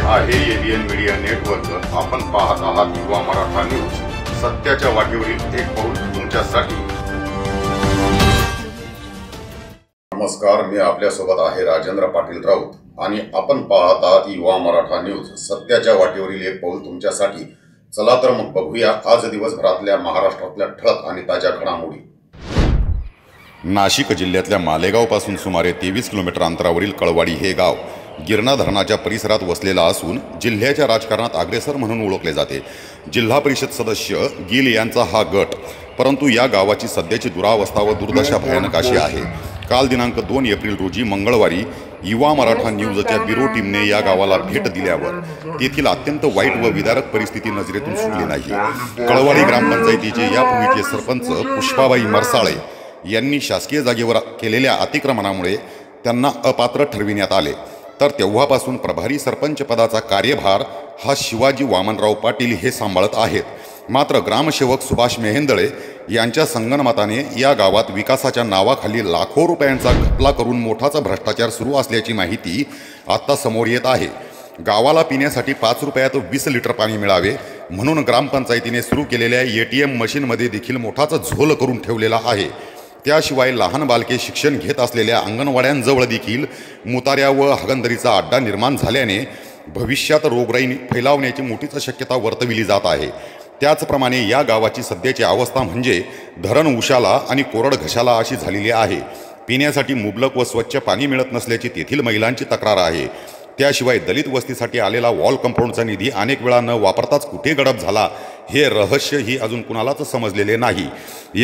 आहे ABN media network आपण पाहत आहात युवा मराठा न्यूज सत्याच्या वाटेवरील एक पाऊल तुमच्यासाठी. नमस्कार मी आपल्यासोबत आहे राजेंद्र पाटील राऊत. आणि आपण पाहत आहात युवा मराठा न्यूज सत्याच्या वाटेवरील एक पाऊल तुमच्यासाठी. चला तर मग बघूया आज दिवसभरातल्या महाराष्ट्रातल्या ठळक आणि ताज्या घडामोडी. नाशिक जिल्ह्यातल्या मालेगावपासून सुमारे तेवीस किलोमीटर अंतरावरील कळवाडी हे गाव गिरणा धरणाच्या परिसरात वसलेलं असून जिल्ह्याच्या राजकारणात अग्रेसर म्हणून ओळखले जाते. जिल्हा परिषद सदस्य गिल यांचा हा गट परंतु या गावाची सध्याची दुरावस्था व दुर्दशा भयानक अशी आहे. काल दिनांक दोन एप्रिल रोजी मंगळवारी युवा मराठा न्यूजच्या ब्युरो टीमने या गावाला भेट दिल्यावर तेथील अत्यंत वाईट व विदारक परिस्थिती नजरेतून सुटली नाही. कळवाडी ग्रामपंचायतीचे यापूर्वीचे सरपंच पुष्पाबाई मरसाळे यांनी शासकीय जागेवर केलेल्या अतिक्रमणामुळे त्यांना अपात्र ठरविण्यात आले. तर तेव्हापासून प्रभारी सरपंच पदाचा कार्यभार हा शिवाजी वामनराव पाटील हे सांभाळत आहेत. मात्र ग्रामसेवक सुभाष मेहेंदळे यांच्या संगणमताने या गावात विकासाच्या नावाखाली लाखो रुपयांचा घपला करून मोठाचा भ्रष्टाचार सुरू असल्याची माहिती आत्ता समोर येत आहे. गावाला पिण्यासाठी पाच रुपयात वीस लिटर पाणी मिळावे म्हणून ग्रामपंचायतीने सुरू केलेल्या ए टी एम मशीनमध्ये देखील मोठाचा झोल करून ठेवलेला आहे. त्याशिवाय लहान बालके शिक्षण घेत असलेल्या अंगणवाड्यांजवळ देखील मुताऱ्या व हगंदरीचा अड्डा निर्माण झाल्याने भविष्यात रोगराई फैलावण्याची मोठीच शक्यता वर्तविली जात आहे. त्याचप्रमाणे या गावाची सध्याची अवस्था म्हणजे धरण उशाला आणि कोरड घशाला अशी झालेली आहे. पिण्यासाठी मुबलक व स्वच्छ पाणी मिळत नसल्याची तेथील महिलांची तक्रार आहे. त्याशिवाय दलित वस्तीसाठी आलेला वॉल कंपाऊंडचा निधी अनेक वेळा न वापरताच कुठे गडप झाला? हे रहस्य ही अजून कुणालाच समजलेले नाही.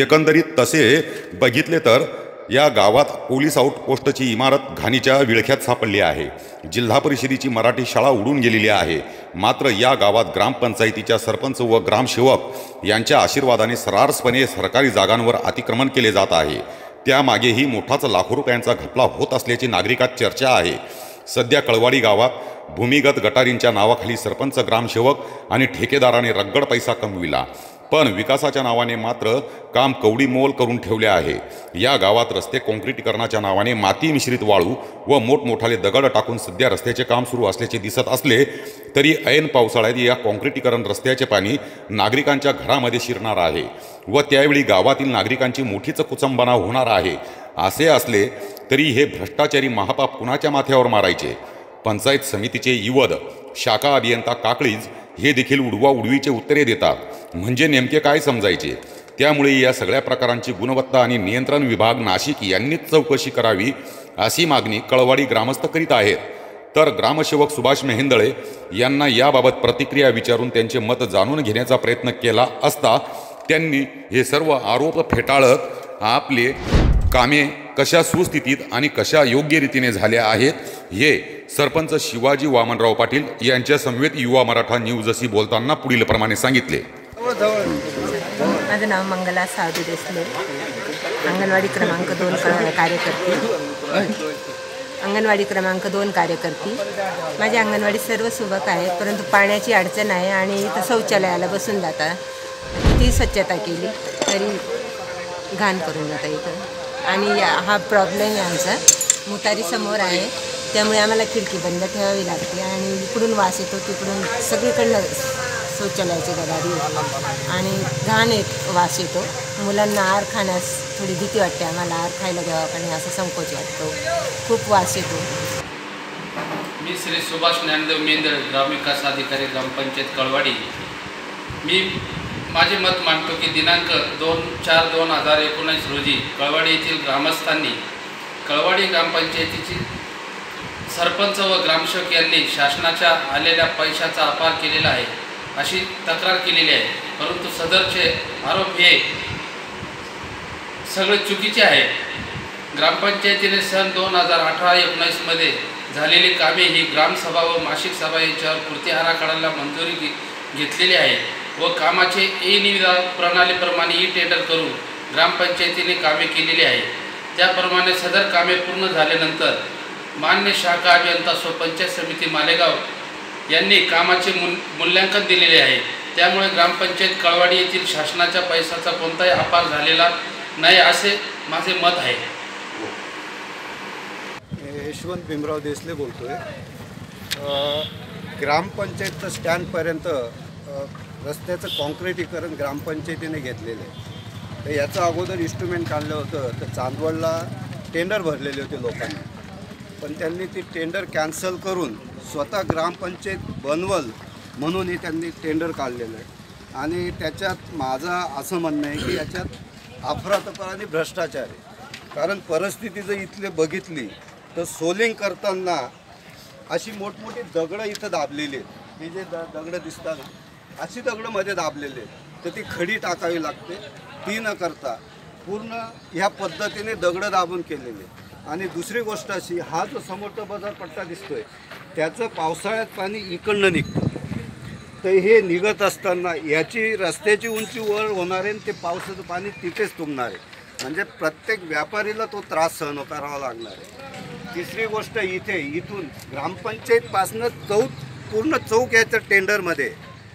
एकंदरीत तसे बघितले तर या गावात पोलीस आउटपोस्टची इमारत घाणीच्या विळख्यात सापडली आहे. जिल्हा परिषदेची मराठी शाळा उडून गेलेली आहे. मात्र या गावात ग्रामपंचायतीच्या सरपंच व ग्रामसेवक यांच्या आशीर्वादाने सरारसपणे सरकारी जागांवर अतिक्रमण केले जात आहे. त्यामागेही मोठाच लाखो रुपयांचा घपला होत असल्याची नागरिकात चर्चा आहे. सध्या कळवाडी गावात भूमिगत गटारींच्या नावाखाली सरपंच ग्रामसेवक आणि ठेकेदाराने रगड पैसा कमविला. पण विकासाच्या नावाने मात्र काम कवडी मोल करून ठेवले आहे. या गावात रस्ते काँक्रीटीकरणाच्या नावाने माती मिश्रित वाळू व मोठमोठाले दगड टाकून सध्या रस्त्याचे काम सुरू असल्याचे दिसत असले तरी ऐन पावसाळ्यात या काँक्रिटीकरण रस्त्याचे पाणी नागरिकांच्या घरामध्ये शिरणार आहे व त्यावेळी गावातील नागरिकांची मोठीच कुचंबना होणार आहे. असे असले तरी हे भ्रष्टाचारी महापाप कुणाच्या माथ्यावर मारायचे? पंचायत समितीचे युवद शाखा अभियंता काकळीज हे देखील उडवा उडवीचे उत्तरे देतात. म्हणजे नेमके काय समजायचे? त्यामुळे या सगळ्या प्रकारांची गुणवत्ता आणि नियंत्रण विभाग नाशिक यांनीच चौकशी करावी अशी मागणी कळवाडी ग्रामस्थ करीत आहेत. तर ग्रामसेवक सुभाष मेहेंदळे यांना याबाबत प्रतिक्रिया विचारून त्यांचे मत जाणून घेण्याचा प्रयत्न केला असता त्यांनी हे सर्व आरोप फेटाळत आपले कामे कशा सुस्थितीत आणि कशा योग्य रीतीने झाल्या आहेत हे सरपंच शिवाजी वामनराव पाटील यांच्या समवेत युवा मराठा न्यूज अशी बोलताना पुढील प्रमाणे सांगितले. माझं नाव मंगला सावदी देसले. अंगणवाडी क्रमांक दोन कार्यकर्ते. अंगणवाडी क्रमांक दोन कार्यकर्ती. माझी अंगणवाडी सर्व सुबक आहे परंतु पाण्याची अडचण आहे आणि इथं शौचालयाला बसून जातात. ती स्वच्छता केली तरी घाण करून जातं इथं. आणि या- हा प्रॉब्लेम आहे आमचा मुतारी समोर आहे. त्यामुळे आम्हाला खिडकी बंद ठेवावी लागते आणि इकडून वास येतो तिकडून सगळीकडनं शौचालयाची गदारी आणि घाण एक वास येतो. मुलांना आर खाण्यास थोडी भीती वाटते. आम्हाला आर खायला द्यावा का नाही असा संकोच वाटतो. खूप वास येतो. मी श्री सुभाष ज्ञानदेव मेंदळ ग्रामविकास अधिकारी ग्रामपंचायत कळवाडी. मी माझे मत मांडतो की दिनांक दोन चार दोन हजार एकोणीस रोजी कळवाडी येथील ग्रामस्थांनी कळवाडी ग्रामपंचायतीची सरपंच व ग्रामसेवक यांनी शासनाच्या आलेल्या पैशाचा अपार केलेला आहे अशी तक्रार केलेली आहे. परंतु सदरचे आरोप हे सगळे चुकीचे आहे. ग्रामपंचायतीने सन दोन हजार अठरा एकोणीसमध्ये झालेली कामे ही ग्रामसभा व मासिक सभा यांच्यावर कृती आराखड्याला मंजुरी घेतलेली आहे. व कामाचे ई निविदा प्रणालीप्रमाणे ई टेंडर करून ग्रामपंचायतीने कामे केलेली आहे. त्याप्रमाणे सदर कामे पूर्ण झाल्यानंतर मान्य शाखा अभियंता स्व पंचायत समिती मालेगाव यांनी कामाचे मूल मूल्यांकन दिलेले आहे. त्यामुळे ग्रामपंचायत कळवाडी येथील शासनाच्या पैशाचा कोणताही अपार झालेला नाही असे माझे मत आहे. यशवंत भीमराव देसले बोलतोय. आहे ग्रामपंचायतचं स्टँडपर्यंत रस्त्याचं कॉन्क्रिटीकरण ग्रामपंचायतीने घेतलेलं आहे. तर याचं अगोदर इन्स्ट्रुमेंट काढलं होतं तर चांदवडला टेंडर भरलेले होते लोकांनी. पण त्यांनी ती टेंडर कॅन्सल करून स्वतः ग्रामपंचायत बनवल म्हणूनही त्यांनी टेंडर काढलेलं आहे. आणि त्याच्यात माझं असं म्हणणं आहे की याच्यात अफरातफर आणि भ्रष्टाचार आहे. कारण परिस्थिती जर इथले बघितली तर सोलिंग करताना अशी मोठमोठी दगडं इथं दाबलेली आहेत. ही जे द दगडं दिसतात ना अशी दगडं मध्ये दाबलेली आहेत. तर ती खडी टाकावी लागते. ती न करता पूर्ण ह्या पद्धतीने दगडं दाबून केलेले आणि दुसरी गोष्ट अशी हा जो समोरचा बाजार पट्टा दिसतोय त्याचं पावसाळ्यात पाणी इकडनं निघतं. तर हे निघत असताना याची रस्त्याची उंची वर होणार आहे आणि ते पावसाचं पाणी तिथेच तुंबणार आहे. म्हणजे प्रत्येक व्यापारीला तो त्रास सहन करावा लागणार आहे. तिसरी गोष्ट इथे इथून ग्रामपंचायतपासनं चौक पूर्ण चौक याचं टेंडरमध्ये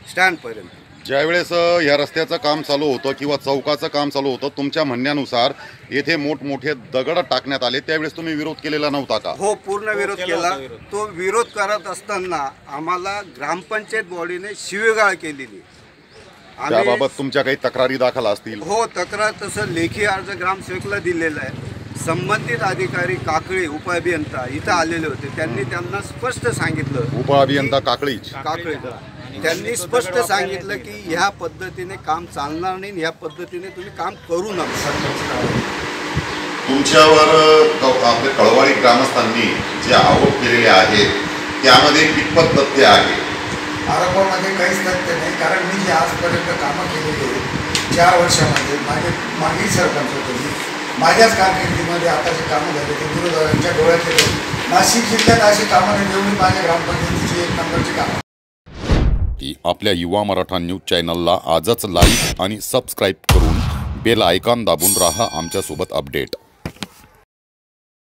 स्टँडपर्यंत. ज्यावेळेस या रस्त्याचं काम चालू होतं किंवा चौकाचं काम चालू होतं तुमच्या म्हणण्यानुसार येथे मोठमोठे दगड टाकण्यात आले. त्यावेळेस तुम्ही विरोध केलेला नव्हता का? हो पूर्ण विरोध केला तो विरोध करत असताना आम्हाला ग्रामपंचायत बॉडीने शिवेगाळ केलेली. त्याबाबत तुमच्या काही तक्रारी दाखल असतील? हो तक्रार तसं लेखी अर्ज ग्रामसेवकला दिलेला आहे. संबंधित अधिकारी काकळे उपअभियंता इथं आलेले होते. त्यांनी त्यांना स्पष्ट सांगितलं. उपअभियंता काकळीच? काकळे. त्यांनी स्पष्ट सांगितलं की ह्या पद्धतीने काम चालणार नाही ह्या पद्धतीने तुम्ही काम करू नका. तुमच्यावर क- आपल्या कळवाडी ग्रामस्थांनी जे आरोप केलेले आहेत त्यामध्ये कितपत तथ्य आहे. आरोपामध्ये काहीच तथ्य नाही कारण मी जे आजपर्यंत कामं केलेली आहेत चार वर्षामध्ये माझे मागील सरपंच होते मी. माझ्याच कारकिर्दीमध्ये आता जे कामं झाले ते विरोधकांच्या डोळ्यात येते नाशिक जिल्ह्यात अशी कामं नाही जेवढी माझ्या ग्रामपंचायतीची एक नंबरची कामं. की आपल्या युवा मराठा न्यूज चॅनलला आजच लाईक आणि सबस्क्राईब करून बेल आयकॉन दाबून राहा आमच्यासोबत अपडेट.